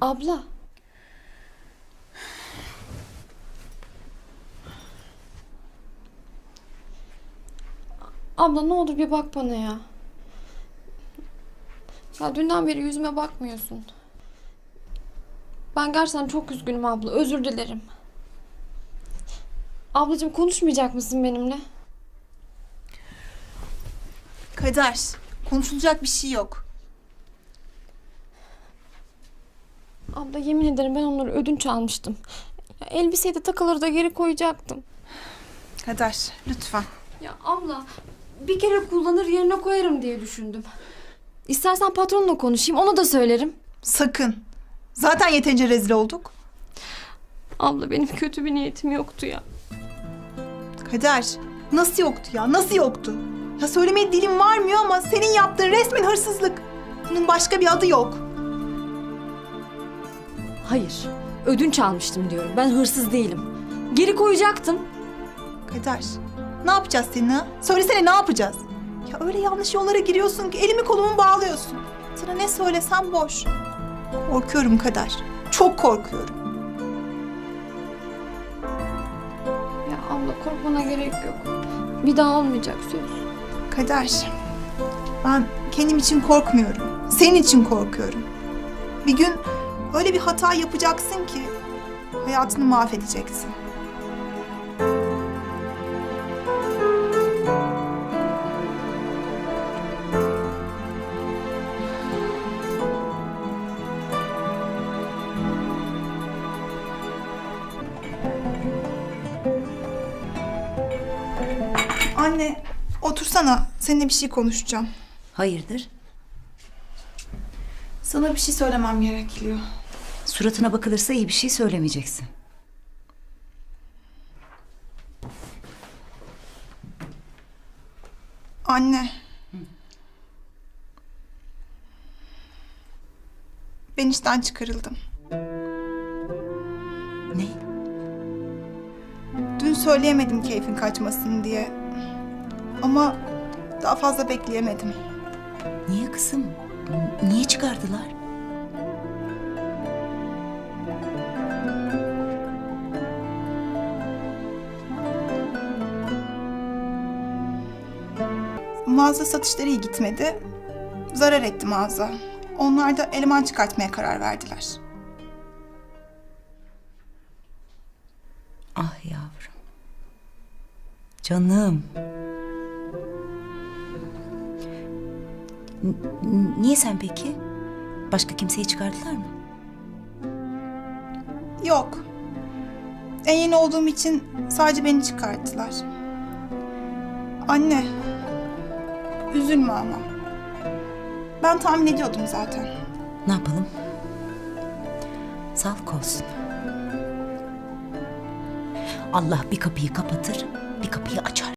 Abla. Abla ne olur bir bak bana ya. Ya dünden beri yüzüme bakmıyorsun. Ben gerçekten çok üzgünüm abla. Özür dilerim. Ablacığım konuşmayacak mısın benimle? Kader, konuşulacak bir şey yok. Abla yemin ederim ben onları ödünç almıştım. Ya, elbiseyi de takıları da geri koyacaktım. Kader, lütfen. Ya abla bir kere kullanır yerine koyarım diye düşündüm. İstersen patronla konuşayım ona da söylerim. Sakın. Zaten yeterince rezil olduk. Abla benim kötü bir niyetim yoktu ya. Kader, nasıl yoktu ya? Nasıl yoktu? Ya söylemeye dilim varmıyor ama senin yaptığın resmen hırsızlık. Bunun başka bir adı yok. Hayır ödünç almıştım diyorum ben hırsız değilim. Geri koyacaktım. Kader, ne yapacağız seninle? ha? Söylesene ne yapacağız? Ya öyle yanlış yollara giriyorsun ki elimi kolumu bağlıyorsun. Sana ne söylesem boş. Korkuyorum Kader. Çok korkuyorum. Ya abla korkmana gerek yok. Bir daha olmayacak söz. Kader, ben kendim için korkmuyorum. Senin için korkuyorum. Bir gün öyle bir hata yapacaksın ki hayatını mahvedeceksin. Anne, otursana. Seninle bir şey konuşacağım. Hayırdır? Sana bir şey söylemem gerekiyor. Suratına bakılırsa iyi bir şey söylemeyeceksin. Anne. Ben işten çıkarıldım. Ne? Dün söyleyemedim keyfin kaçmasın diye. Ama daha fazla bekleyemedim. Niye kızım? Niye çıkardılar? Mağaza satışları iyi gitmedi. Zarar etti mağaza. Onlar da eleman çıkartmaya karar verdiler. Ah yavrum. Canım. N- niye sen peki? Başka kimseyi çıkardılar mı? Yok. En yeni olduğum için sadece beni çıkarttılar. Anne. Üzülme ama. Ben tahmin ediyordum zaten. Ne yapalım? Sağlık olsun. Allah bir kapıyı kapatır, bir kapıyı açar.